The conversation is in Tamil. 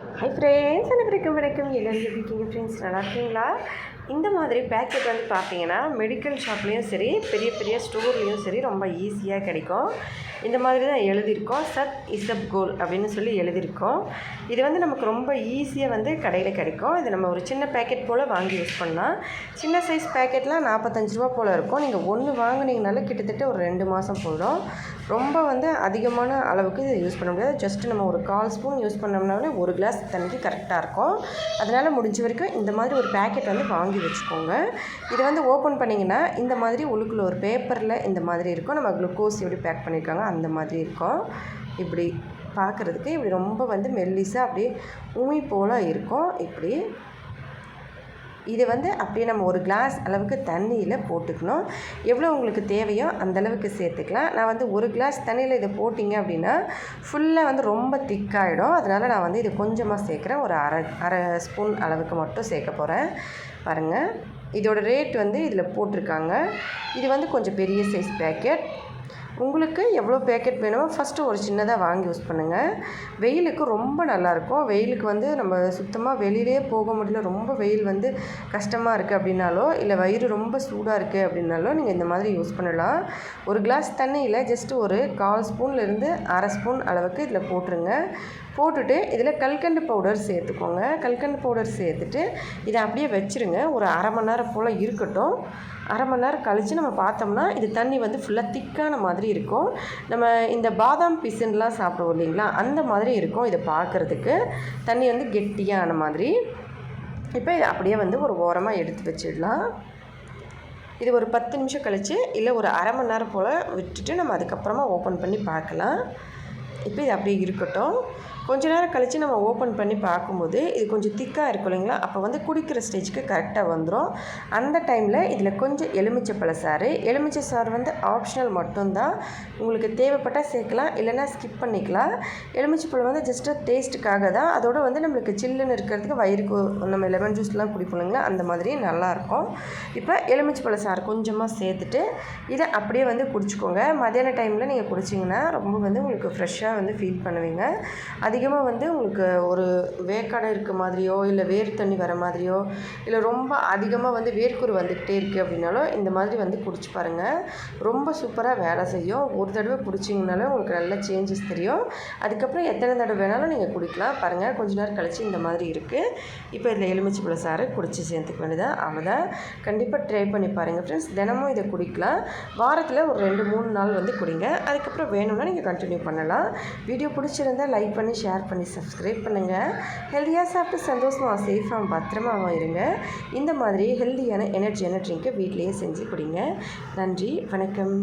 ஹை ஃப்ரெண்ட்ஸ் அனைவருக்கும் வணக்கம். எல்லோரும் எப்படி இருக்கீங்க ஃப்ரெண்ட்ஸ் நல்லா இருக்கீங்களா? இந்த மாதிரி பேக்கெட் வந்து பார்த்தீங்கன்னா மெடிக்கல் ஷாப்லேயும் சரி பெரிய பெரிய ஸ்டோர்லேயும் சரி ரொம்ப ஈஸியாக கிடைக்கும். இந்த மாதிரி தான் எழுதியிருக்கோம். சத் இசப் கோல் அப்படின்னு சொல்லி எழுதியிருக்கோம். இது வந்து நமக்கு ரொம்ப ஈஸியாக வந்து கடையில் கிடைக்கும். இது நம்ம ஒரு சின்ன பேக்கெட் போல் வாங்கி யூஸ் பண்ணலாம் சின்ன சைஸ் பேக்கெட்லாம் நாற்பத்தஞ்சு ரூபா போல் இருக்கும். நீங்கள் ஒன்று வாங்குனீங்கனால கிட்டத்தட்ட ஒரு ரெண்டு மாதம் போயிடும் ரொம்ப வந்து அதிகமான அளவுக்கு இதை யூஸ் பண்ண முடியாது. ஜஸ்ட் நம்ம ஒரு கால் ஸ்பூன் யூஸ் பண்ணோம்னாலே ஒரு கிளாஸ் தண்ணிக்கு கரெக்டாக இருக்கும். அதனால் முடிஞ்ச வரைக்கும் இந்த மாதிரி ஒரு பேக்கெட் வந்து வாங்கி வச்சுக்கோங்க. இதை வந்து ஓப்பன் பண்ணிங்கன்னா இந்த மாதிரி உள்ளுக்குள்ள ஒரு பேப்பரில் இந்த மாதிரி இருக்கும். நம்ம குளுக்கோஸ் எப்படி பேக் பண்ணியிருக்காங்க அந்த மாதிரி இருக்கும். இப்படி பார்க்குறதுக்கு இப்படி ரொம்ப வந்து மெல்லிஸாக அப்படியே உமி போல் இருக்கும். இப்படி இதை வந்து அப்படியே நம்ம ஒரு கிளாஸ் அளவுக்கு தண்ணியில் போட்டுக்கணும். எவ்வளோ உங்களுக்கு தேவையோ அந்த அளவுக்கு சேர்த்துக்கலாம். நான் வந்து ஒரு கிளாஸ் தண்ணியில் இதை போட்டிங்க அப்படின்னா ஃபுல்லாக வந்து ரொம்ப திக்காகிடும் அதனால் நான் வந்து இது கொஞ்சமாக சேர்க்குறேன். ஒரு அரை அரை ஸ்பூன் அளவுக்கு மட்டும் சேர்க்க போகிறேன் பாருங்கள் இதோட ரேட் வந்து இதில் போட்டிருக்காங்க. இது வந்து கொஞ்சம் பெரிய சைஸ் பேக்கெட் உங்களுக்கு எவ்வளோ பேக்கெட் வேணுமோ ஃபஸ்ட்டு ஒரு சின்னதாக வாங்கி யூஸ் பண்ணுங்கள் வெயிலுக்கு ரொம்ப நல்லாயிருக்கும் வெயிலுக்கு வந்து நம்ம சுத்தமாக வெளியிலே போக முடியல. ரொம்ப வெயில் வந்து கஷ்டமாக இருக்குது அப்படின்னாலோ இல்லை வயிறு ரொம்ப சூடாக இருக்குது அப்படின்னாலோ நீங்கள் இந்த மாதிரி யூஸ் பண்ணலாம். ஒரு கிளாஸ் தண்ணியில் ஜஸ்ட்டு ஒரு கால் ஸ்பூன்லேருந்து அரை ஸ்பூன் அளவுக்கு இதில் போட்டுருங்க. போட்டுட்டு இதில் கல்கண்டு பவுடர் சேர்த்துக்கோங்க. கல்கண்டு பவுடர் சேர்த்துட்டு இதை அப்படியே வச்சுருங்க. ஒரு அரை மணி நேரம் போல் இருக்கட்டும். அரை மணி நேரம் கழித்து நம்ம பார்த்தோம்னா இது தண்ணி வந்து ஃபுல்லாக திக்கான மாதிரி இருக்கும். நம்ம இந்த பாதாம் பிசின்லாம் சாப்பிடுவோம் இல்லைங்களா? அந்த மாதிரி இருக்கும் இதை பார்க்குறதுக்கு. தண்ணி வந்து கெட்டியான மாதிரி. இப்போ இதை அப்படியே வந்து ஒரு ஓரமாக எடுத்து வச்சிடலாம். இது ஒரு பத்து நிமிஷம் கழித்து இல்லை ஒரு அரை மணி நேரம் போல் விட்டுட்டு நம்ம அதுக்கப்புறமா ஓப்பன் பண்ணி பார்க்கலாம். இப்போ இது அப்படியே இருக்கட்டும். கொஞ்ச நேரம் கழித்து நம்ம ஓப்பன் பண்ணி பார்க்கும்போது இது கொஞ்சம் திக்காக இருக்கும் இல்லைங்களா? அப்போ வந்து குடிக்கிற ஸ்டேஜுக்கு கரெக்டாக வந்துடும் அந்த டைமில் இதில் கொஞ்சம் எலுமிச்சை சாறு. எலுமிச்சை சாறு வந்து ஆப்ஷனல் மட்டும்தான். உங்களுக்கு தேவைப்பட்டால் சேர்க்கலாம் இல்லைன்னா ஸ்கிப் பண்ணிக்கலாம். எலுமிச்சை பழம் வந்து ஜஸ்ட்டு டேஸ்ட்டுக்காக தான். அதோட வந்து நம்மளுக்கு சில்லுன்னு இருக்கிறதுக்கு வயிறுக்கு நம்ம லெமன் ஜூஸ்லாம் குடிப்போம் இல்லைங்களா? அந்த மாதிரி நல்லாயிருக்கும் இப்போ எலுமிச்சை பழ சாறு கொஞ்சமாக சேர்த்துட்டு இதை அப்படியே வந்து குடிச்சிக்கோங்க. மதியான டைமில் நீங்கள் குடிச்சிங்கன்னா ரொம்ப வந்து உங்களுக்கு ஃப்ரெஷ்ஷாக வந்து ஃபீல் பண்ணுவீங்க. அதிகமாக வந்து உங்களுக்கு ஒரு வேக்கடை இருக்க மாதிரியோ இல்லை வேர் தண்ணி வர மாதிரியோ இல்லை ரொம்ப அதிகமாக வந்து வேர்க்குரு வந்துக்கிட்டே இருக்குது அப்படின்னாலும் இந்த மாதிரி வந்து குடிச்சு பாருங்கள் ரொம்ப சூப்பராக வேலை செய்யும். ஒரு தடவை குடிச்சிங்கனாலே உங்களுக்கு நல்ல சேஞ்சஸ் தெரியும். அதுக்கப்புறம் எத்தனை தடவை வேணாலும் நீங்கள் குடிக்கலாம். பாருங்கள் கொஞ்ச நேரம் கழித்து இந்த மாதிரி இருக்குது இப்போ இதில் எலுமிச்சை பழ சாறு குடிச்சு சேர்த்துக்க வேண்டியதான் அவ்வளோதான் கண்டிப்பாக ட்ரை பண்ணி பாருங்கள் ஃப்ரெண்ட்ஸ் தினமும் இதை குடிக்கலாம். வாரத்தில் ஒரு ரெண்டு மூணு நாள் வந்து குடிங்க. அதுக்கப்புறம் வேணும்னா நீங்கள் கண்டினியூ பண்ணலாம். வீடியோ பிடிச்சிருந்தா லைக் பண்ணி ஷேர் பண்ணி சப்ஸ்கிரைப் பண்ணுங்கள் ஹெல்த்தியாக சாப்பிட்டு சந்தோஷமாக சேஃபாக பத்திரமாக இருங்க. இந்த மாதிரி ஹெல்த்தியான எனர்ஜியான ட்ரிங்கை வீட்டிலேயே செஞ்சு குடிங்க. நன்றி வணக்கம்.